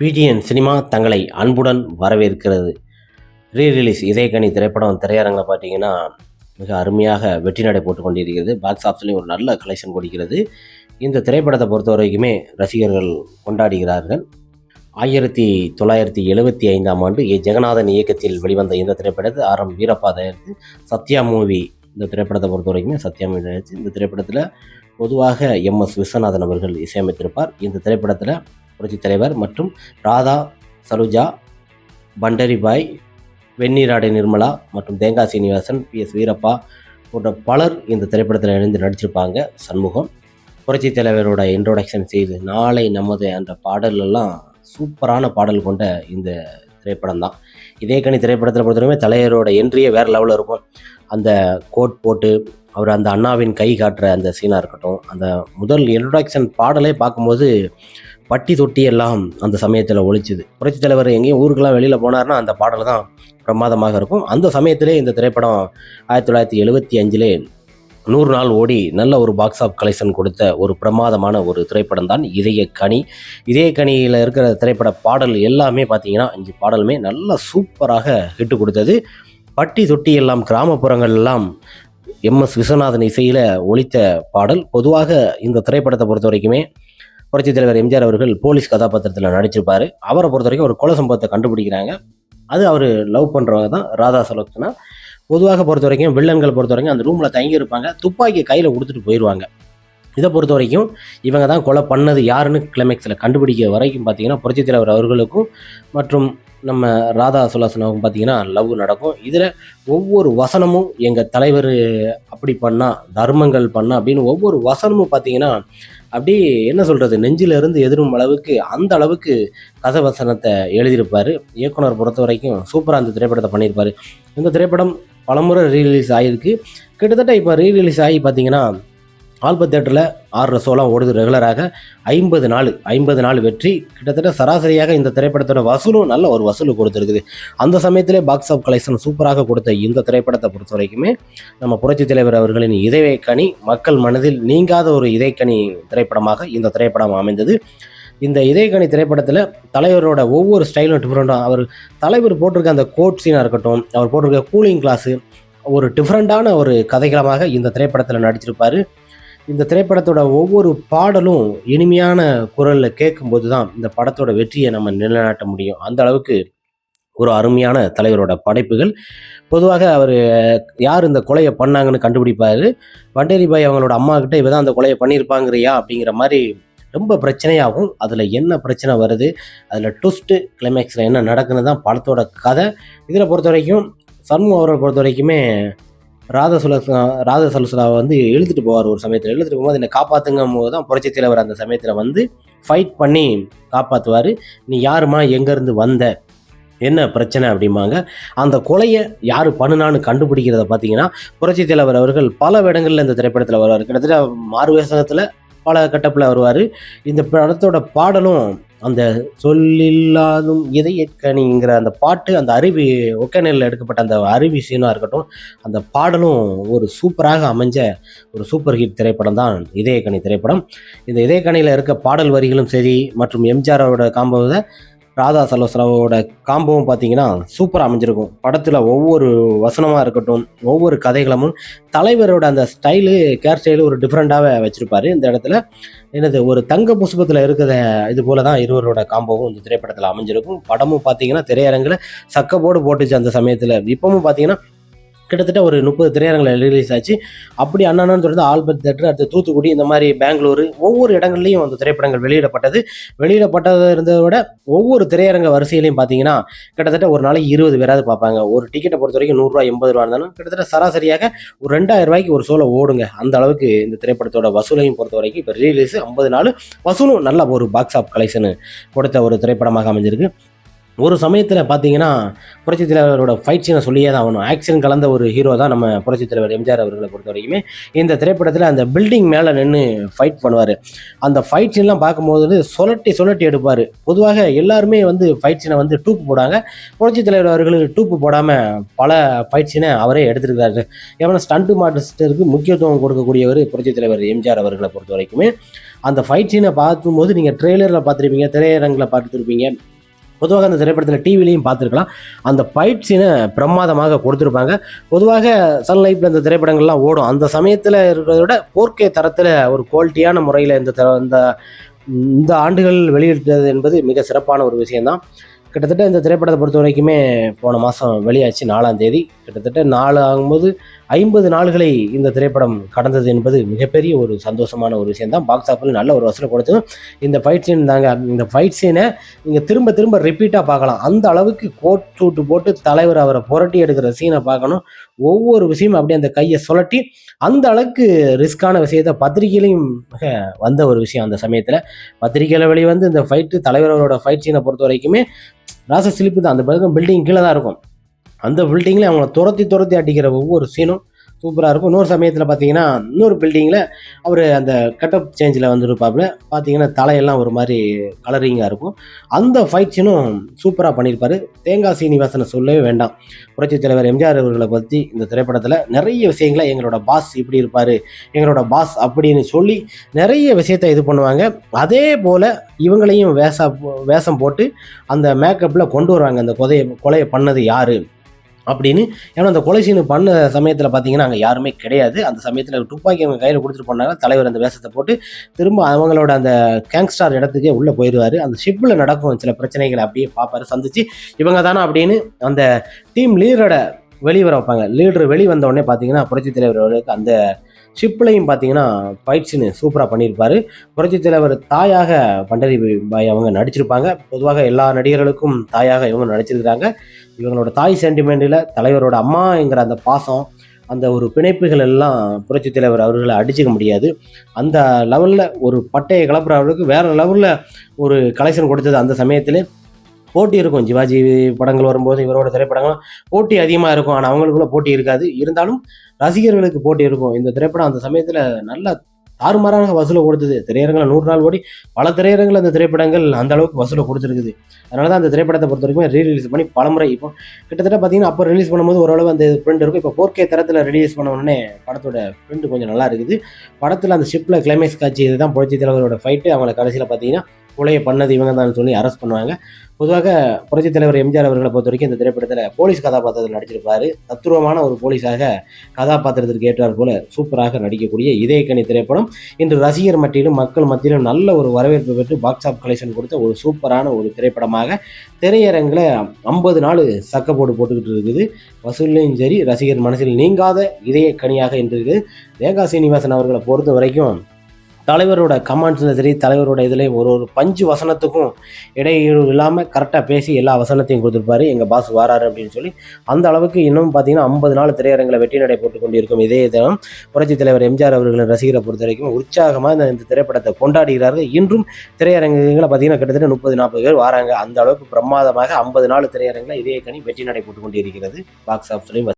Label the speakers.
Speaker 1: பிஜிஎன் cinema தங்களை அன்புடன் வரவேற்கிறது. ரீ ரிலீஸ் இதயக்கணி திரைப்படம் திரையரங்கில் பார்த்தீங்கன்னா மிக அருமையாக வெற்றி நடை போட்டு கொண்டிருக்கிறது. பாக்ஸ் ஆஃபீஸ்லேயும் ஒரு நல்ல கலெக்ஷன் கொடுக்கிறது. இந்த திரைப்படத்தை பொறுத்த வரைக்குமே ரசிகர்கள் கொண்டாடுகிறார்கள். ஆயிரத்தி தொள்ளாயிரத்தி எழுபத்தி ஐந்தாம் ஆண்டு ஏ. ஜெகநாதன் இயக்கத்தில் வெளிவந்த இந்த திரைப்படத்தை ஆர். எம். வீரப்பா தயாரித்து சத்யா மூவி இந்த திரைப்படத்தை பொறுத்த வரைக்குமே சத்யா மூவி தயாரித்து இந்த திரைப்படத்தில் பொதுவாக எம். எஸ். விஸ்வநாதன் அவர்கள் இசையமைத்திருப்பார். இந்த திரைப்படத்தில் புரட்சித் தலைவர் மற்றும் ராதா சலுஜா பண்டரிபாய் வெந்நீராடை நிர்மலா மற்றும் தேங்காய் சீனிவாசன் பி. எஸ். வீரப்பா போன்ற பலர் இந்த திரைப்படத்தில் இணைந்து நடிச்சிருப்பாங்க. சண்முகம். புரட்சி தலைவரோட இன்ட்ரோடக்ஷன் செய்து நாளை நமது அந்த பாடலெல்லாம் சூப்பரான பாடல் கொண்ட இந்த திரைப்படம் தான் இதே கனி திரைப்படத்தில் பொறுத்தவரைக்கும் தலைவரோட என்ட்ரியே வேறு லெவலில் இருக்கும். அந்த கோட் போட்டு அவர் அந்த அண்ணாவின் கை காட்டுற அந்த சீனாக இருக்கட்டும் அந்த முதல் இன்ட்ரொடக்ஷன் பாடலே பார்க்கும்போது பட்டி தொட்டி எல்லாம் அந்த சமயத்தில் ஒழிச்சுது. புரட்சி தலைவர் எங்கேயும் ஊருக்கெல்லாம் வெளியில் போனார்னா அந்த பாடல் தான் பிரமாதமாக இருக்கும். அந்த சமயத்திலே இந்த திரைப்படம் ஆயிரத்தி தொள்ளாயிரத்தி எழுபத்தி அஞ்சிலே நூறு நாள் ஓடி நல்ல ஒரு பாக்ஸ் ஆஃப் கலெக்ஷன் கொடுத்த ஒரு பிரமாதமான ஒரு திரைப்படம் தான் இதய கனி. இதய கனியில் இருக்கிற திரைப்பட பாடல் எல்லாமே பார்த்தீங்கன்னா அஞ்சு பாடலுமே நல்ல சூப்பராக ஹிட்டு கொடுத்தது. பட்டி தொட்டி எல்லாம் கிராமப்புறங்கள் எல்லாம் எம்எஸ் விஸ்வநாதன் இசையில் ஒழித்த பாடல். பொதுவாக இந்த திரைப்படத்தை பொறுத்த வரைக்குமே புரட்சித் தலைவர் எம்ஜிஆர் அவர்கள் போலீஸ் கதாபாத்திரத்தில் நடிச்சிருப்பார். அவரை பொறுத்த வரைக்கும் ஒரு கொலை சம்பவத்தை கண்டுபிடிக்கிறாங்க. அது அவர் லவ் பண்ணுறவங்க தான் ராதா சலோத்னா பொதுவாக பொறுத்த வரைக்கும் வில்லன்கள் பொறுத்த வரைக்கும் அந்த ரூமில் தங்கி இருப்பாங்க துப்பாக்கி கையில் கொடுத்துட்டு போயிடுவாங்க இதை பொறுத்த வரைக்கும் இவங்க தான் கொலை பண்ணது யாருன்னு கிளைமேக்ஸில் கண்டுபிடிக்க வரைக்கும் பார்த்தீங்கன்னா புரட்சித் தலைவர் அவர்களுக்கும் மற்றும் நம்ம ராதா சுலாசனாவும் பார்த்தீங்கன்னா லவ் நடக்கும். இதில் ஒவ்வொரு வசனமும் எங்கள் தலைவர் அப்படி பண்ணா தர்மங்கள் பண்ணா அப்படின்னு ஒவ்வொரு வசனமும் பார்த்தீங்கன்னா அப்படி என்ன சொல்கிறது நெஞ்சிலிருந்து எதிரும் அளவுக்கு அந்த அளவுக்கு கதவசனத்தை எழுதியிருப்பார். இயக்குனர் பொறுத்த வரைக்கும் சூப்பராக அந்த திரைப்படத்தை பண்ணியிருப்பார். இந்த திரைப்படம் பலமுறை ரீரிலீஸ் ஆகிருக்கு கிட்டத்தட்ட இப்போ ரீரிலீஸ் ஆகி பார்த்தீங்கன்னா ஆல்பத் தேட்டரில் ஆறு ஷோலாம் ஓடுது ரெகுலராக. ஐம்பது நாள் ஐம்பது நாள் வெற்றி. கிட்டத்தட்ட சராசரியாக இந்த திரைப்படத்தோட வசூலும் நல்ல ஒரு வசூல் கொடுத்துருக்குது. அந்த சமயத்திலே பாக்ஸ் ஆஃப் கலெக்ஷன் சூப்பராக கொடுத்த இந்த திரைப்படத்தை பொறுத்த வரைக்குமே நம்ம புரட்சித் தலைவர் அவர்களின் இதயக்கணி மக்கள் மனதில் நீங்காத ஒரு இதயக்கனி திரைப்படமாக இந்த திரைப்படம் அமைந்தது. இந்த இதயக்கணி திரைப்படத்தில் தலைவரோட ஒவ்வொரு ஸ்டைலும் டிஃப்ரெண்ட்டாக அவர் தலைவர் போட்டிருக்க அந்த கோட் சீனாக இருக்கட்டும் அவர் போட்டிருக்க கூலிங் கிளாஸு ஒரு டிஃப்ரெண்ட்டான ஒரு கதைகளமாக இந்த திரைப்படத்தில் நடிச்சிருப்பார். இந்த திரைப்படத்தோட ஒவ்வொரு பாடலும் இனிமையான குரலில் கேட்கும்போது தான் இந்த படத்தோட வெற்றியை நம்ம நிலைநாட்ட முடியும். அந்த அளவுக்கு ஒரு அருமையான தலைவரோட படைப்புகள். பொதுவாக அவர் யார் இந்த கொலையை பண்ணாங்கன்னு கண்டுபிடிப்பார். வண்டேரிபாய் அவங்களோட அம்மா கிட்ட இவ தான் அந்த கொலையை பண்ணியிருப்பாங்கறியா அப்படிங்கிற மாதிரி ரொம்ப பிரச்சனையாகும். அதில் என்ன பிரச்சனை வருது அதில் ட்விஸ்ட்டு கிளைமேக்ஸில் என்ன நடக்குன்னு தான் படத்தோட கதை. இதில் பொறுத்த வரைக்கும் சண்முகம் அவரை பொறுத்த வரைக்குமே ராத சுலசா ராத சலுசலாவை வந்து இழுத்துட்டு போவார் ஒரு சமயத்தில். எழுத்துட்டு போகும்போது என்னை காப்பாற்றுங்கும் போது தான் புரட்சி தலைவர் அந்த சமயத்தில் வந்து ஃபைட் பண்ணி காப்பாற்றுவார் நீ யாருமா? எங்கேருந்து வந்த? என்ன பிரச்சனை அப்படிம்பாங்க. அந்த கொலையை யார் பண்ணுனான்னு கண்டுபிடிக்கிறத பார்த்தீங்கன்னா புரட்சி தலைவர் அவர்கள் பல இடங்களில் இந்த திரைப்படத்தில் வருவார். கிட்டத்தட்ட மாறுவேசகத்தில் பல கட்டப்பில் வருவார். இந்த படத்தோட பாடலும் அந்த சொல்லில்லாதும் இதயக்கனிங்கிற அந்த பாட்டு அந்த அருவி ஒக்கநெல்லில் எடுக்கப்பட்ட அந்த அருவி சீனாக இருக்கட்டும் அந்த பாடலும் ஒரு சூப்பராக அமைஞ்ச ஒரு சூப்பர் ஹிட் திரைப்படம் தான் இதயக்கனி திரைப்படம். இந்த இதயக்கனியில் இருக்க பாடல் வரிகளும் சரி மற்றும் எம்ஜிஆரோட காம்போவை ராதா சலோசலாவோட காம்போவும் பார்த்தீங்கன்னா சூப்பராக அமைஞ்சிருக்கும். படத்தில் ஒவ்வொரு வசனமாக இருக்கட்டும் ஒவ்வொரு கதைகளமும் தலைவரோட அந்த ஸ்டைலு கேர் ஸ்டைலு ஒரு டிஃப்ரெண்ட்டாகவே வச்சுருப்பாரு. இந்த இடத்துல என்னது ஒரு தங்க புஷ்பத்தில் இருக்கிற இது போல தான் இருவரோட காம்போவும் இந்த திரைப்படத்தில் அமைஞ்சிருக்கும். படமும் பார்த்தீங்கன்னா திரையரங்கில் சக்கப்போடு போட்டுச்சு அந்த சமயத்தில். இப்பவும் பார்த்தீங்கன்னா கிட்டத்தட்ட ஒரு முப்பது திரையரங்கில் ரிலீஸ் ஆச்சு. அப்படி அண்ணான்னு தொடர்ந்து ஆல்பர்ட் தேட்டர் அடுத்து தூத்துக்குடி இந்த மாதிரி பெங்களூர் ஒவ்வொரு இடங்கள்லையும் அந்த திரைப்படங்கள் வெளியிடப்பட்டது. வெளியிடப்பட்டதை இருந்ததை விட ஒவ்வொரு திரையரங்க வரிசையிலையும் பார்த்தீங்கன்னா கிட்டத்தட்ட ஒரு நாளைக்கு இருபது பேராவது பார்ப்பாங்க. ஒரு டிக்கெட்டை பொறுத்த வரைக்கும் நூறுரூவா எண்பது ரூபா இருந்தாலும் கிட்டத்தட்ட சராசரியாக ஒரு ரெண்டாயிரம் ரூபாய்க்கு ஒரு சோலை ஓடுங்க. அந்த அளவுக்கு இந்த திரைப்படத்தோட வசூலையும் பொறுத்த வரைக்கும் இப்போ ரிலீஸ் ஐம்பது நாள் வசூலும் நல்ல ஒரு பாக்ஸ் ஆஃப் கலெக்ஷன் கொடுத்த ஒரு திரைப்படமாக அமைஞ்சிருக்கு. ஒரு சமயத்தில் பார்த்தீங்கன்னா புரட்சித் தலைவரோட ஃபைட் சீனை சொல்லியே தான் ஆகணும். ஆக்ஷன் கலந்த ஒரு ஹீரோ தான் நம்ம புரட்சித் தலைவர் எம்ஜிஆர் அவர்களை பொறுத்த வரைக்குமே இந்த திரைப்படத்தில் அந்த பில்டிங் மேலே நின்று ஃபைட் பண்ணுவார். அந்த ஃபைட் சீன்லாம் பார்க்கும்போது சொலட்டி சொலட்டி எடுப்பார். பொதுவாக எல்லாருமே வந்து ஃபைட் சீனை வந்து டூப்பு போடாங்க. புரட்சித் தலைவர் அவர்களுக்கு டூப்பு போடாமல் பல ஃபைட் சீனை அவரே எடுத்துருக்காரு ஏன்னா ஸ்டண்ட்டு மாஸ்டருக்கு முக்கியத்துவம் கொடுக்கக்கூடியவர் புரட்சித் தலைவர் எம்ஜிஆர் அவர்களை பொறுத்த வரைக்குமே அந்த ஃபைட் சீனை பார்க்கும்போது நீங்கள் ட்ரெய்லரில் பார்த்துருப்பீங்க திரையரங்கில் பார்த்துருப்பீங்க. பொதுவாக அந்த திரைப்படத்தில் டிவிலையும் பார்த்துருக்கலாம். அந்த ஃபைட் சீனை பிரமாதமாக கொடுத்துருப்பாங்க. பொதுவாக சன்லைட்டில் இந்த திரைப்படங்கள்லாம் ஓடும். அந்த சமயத்தில் இருக்கிறத விட போர்க்கே தரத்தில் ஒரு குவாலிட்டியான முறையில் இந்த த- இந்த இந்த ஆண்டுகள் வெளியிட்டது என்பது மிக சிறப்பான ஒரு விஷயம்தான். கிட்டத்தட்ட இந்த திரைப்படத்தை பொறுத்த வரைக்குமே போன மாதம் வெளியாச்சு நாலாம் தேதி. கிட்டத்தட்ட நாலு ஆகும்போது ஐம்பது நாள்களை இந்த திரைப்படம் கடந்தது என்பது மிகப்பெரிய ஒரு சந்தோஷமான ஒரு விஷயம்தான். பாக்ஸ் ஆஃபில் நல்ல ஒரு வசூலை கொடுத்தது. இந்த ஃபைட் சீன் தாங்க இந்த ஃபைட் சீனை நீங்கள் திரும்ப திரும்ப ரிப்பீட்டாக பார்க்கலாம். அந்த அளவுக்கு கோட் சூட்டு போட்டு தலைவர் அவரை புரட்டி எடுக்கிற சீனை பார்க்கணும். ஒவ்வொரு விஷயமும் அப்படியே அந்த கையை சுழட்டி அந்த அளவுக்கு ரிஸ்கான விஷயத்த பத்திரிகையிலையும் மிக வந்த ஒரு விஷயம் அந்த சமயத்தில். பத்திரிகையில் வெளிவந்து இந்த ஃபைட்டு தலைவரோட ஃபைட் சீனை பொறுத்த வரைக்குமே ராச சிலிப்பு தான். அந்த பக்கம் பில்டிங் கீழே தான் இருக்கும். அந்த பில்டிங்கில் அவங்கள துரத்தி துரத்தி அடிக்கிற ஒவ்வொரு சீனும் சூப்பராக இருக்கும். இன்னொரு சமயத்தில் பார்த்தீங்கன்னா இன்னொரு பில்டிங்கில் அவர் அந்த கட்டப் சேஞ்சில் வந்துருப்பாப்புல. பார்த்தீங்கன்னா தலையெல்லாம் ஒரு மாதிரி கலரிங்காக இருக்கும். அந்த ஃபைட் சீனும் சூப்பராக பண்ணியிருப்பார் தேங்காய் சீனிவாசனை சொல்லவே வேண்டாம். புரட்சித் தலைவர் எம்ஜிஆர் அவர்களை பற்றி இந்த திரைப்படத்தில் நிறைய விஷயங்களை எங்களோட பாஸ் இப்படி இருப்பார் எங்களோட பாஸ் அப்படின்னு சொல்லி நிறைய விஷயத்தை இது பண்ணுவாங்க. அதே போல் இவங்களையும் வேஷ வேஷம் போட்டு அந்த மேக்கப்பில் கொண்டு வருவாங்க. அந்த கொதையை கொலையை பண்ணது யார்? அப்படின்னு. ஏன்னா அந்த கொலை சீனு பண்ண சமயத்தில் பார்த்தீங்கன்னா அங்கே யாருமே கிடையாது. அந்த சமயத்தில் துப்பாக்கி அவங்க கையில் கொடுத்துட்டு போனாங்க. தலைவர் அந்த வேஷத்தை போட்டு திரும்ப அவங்களோட அந்த கேங்ஸ்டார் இடத்துக்கே உள்ளே போயிடுவார். அந்த ஷிப்பில் நடக்கும் சில பிரச்சனைகளை அப்படியே பார்ப்பாரு சந்திச்சு இவங்க தானே அப்படின்னு அந்த டீம் லீடரோட வெளியே வர வைப்பாங்க. லீடர் வெளி வந்த உடனே பார்த்தீங்கன்னா புரட்சி தலைவர் அவர்களுக்கு அந்த ஷிப்லையும் பார்த்தீங்கன்னா பயிற்சின்னு சூப்பராக பண்ணியிருப்பாரு புரட்சி தலைவர் தாயாக பண்டரி பாய் அவங்க நடிச்சிருப்பாங்க. பொதுவாக எல்லா நடிகர்களுக்கும் தாயாக இவங்க நடிச்சிருக்கிறாங்க. இவங்களோட தாய் சென்டிமெண்ட்டில் தலைவரோட அம்மாங்கிற அந்த பாசம் அந்த ஒரு பிணைப்புகள் எல்லாம் புரட்சி தலைவர் அவர்களை அடிச்சுக்க முடியாது. அந்த லெவலில் ஒரு பட்டையை கிளப்புறவர்களுக்கு வேறு லெவலில் ஒரு கலெக்ஷன் கொடுத்தது அந்த சமயத்தில். போட்டி இருக்கும். சிவாஜி படங்கள் வரும்போது இவரோட திரைப்படங்கள் போட்டி அதிகமாக இருக்கும். ஆனால் அவங்களுக்குள்ள போட்டி இருக்காது. இருந்தாலும் ரசிகர்களுக்கு போட்டி இருக்கும். இந்த திரைப்படம் அந்த சமயத்தில் நல்ல தாறுமாறான வசூலை கொடுத்தது. திரையரங்கில் நூறு நாள் ஓடி பல திரையரங்கில் அந்த திரைப்படங்கள் அந்த அளவுக்கு வசூலை கொடுத்துருக்குது. அதனால தான் அந்த திரைப்படத்தை பொறுத்த வரைக்கும் ரீ ரிலீஸ் பண்ணி பலமுறை இப்போ கிட்டத்தட்ட பார்த்தீங்கன்னா அப்போ ரிலீஸ் பண்ணும்போது ஓரளவு அந்த பிரிண்ட் இருக்கும். இப்போ ஃபோர் கே தரத்தில் ரிலீஸ் பண்ண உடனே படத்தோட பிரிண்ட் கொஞ்சம் நல்லா இருக்குது. படத்தில் அந்த ஷிப்பில் கிளைமேக்ஸ் காட்சி இதுதான் புரட்சி தலைவரோட ஃபைட்டு அவங்கள கடைசியில் பார்த்தீங்கன்னா கொலையை பண்ணது இவங்க தான் சொல்லி அரெஸ்ட் பண்ணுவாங்க. பொதுவாக புரட்சித் தலைவர் எம்ஜிஆர் அவர்களை பொறுத்த வரைக்கும் இந்த திரைப்படத்தில் போலீஸ் கதாபாத்திரத்தில் நடிச்சிருப்பாரு. தத்துருவமான ஒரு போலீஸாக கதாபாத்திரத்திற்கு ஏற்றார் போல சூப்பராக நடிக்கக்கூடிய இதயக்கனி திரைப்படம். இன்று ரசிகர் மத்தியிலும் மக்கள் மத்தியிலும் நல்ல ஒரு வரவேற்பு பெற்று பாக்ஸ் ஆஃப் கலெக்ஷன் கொடுத்த ஒரு சூப்பரான ஒரு திரைப்படமாக திரையரங்கில் ஐம்பது நாள் சக்கப்போடு போட்டுக்கிட்டு இருக்குது. வசூல்லையும் சரி ரசிகர் மனசில் நீங்காத இதயக்கனியாக இன்று இருக்குது. தேகா சீனிவாசன் அவர்களை பொறுத்த வரைக்கும் தலைவரோட கமெண்ட்ஸில் சரி தலைவரோட இதுலேயும் ஒரு ஒரு பஞ்சு வசனத்துக்கும் இடையீடு இல்லாமல் கரெக்டாக பேசி எல்லா வசனத்தையும் கொடுத்துருப்பாரு. எங்கள் பாஸ் வராரு அப்படின்னு சொல்லி அந்த அளவுக்கு இன்னும் பார்த்தீங்கன்னா ஐம்பது நாள் திரையரங்கில் வெற்றி நடை போட்டு கொண்டிருக்கும் இதே தினம் புரட்சித் தலைவர் எம்ஜிஆர் அவர்களின் ரசிகரை பொறுத்த வரைக்கும் உற்சாகமாக இந்த இந்த திரைப்படத்தை கொண்டாடுகிறார்கள். இன்றும் திரையரங்குகளை பார்த்தீங்கன்னா கிட்டத்தட்ட முப்பது நாற்பது பேர் வராங்க. அந்த அளவுக்கு பிரமாதமாக ஐம்பது நாள் திரையரங்கில் இதே கனி வெற்றி நடை போட்டு கொண்டிருக்கிறது. பாக்ஸ் ஆஃபீஸ்லையும்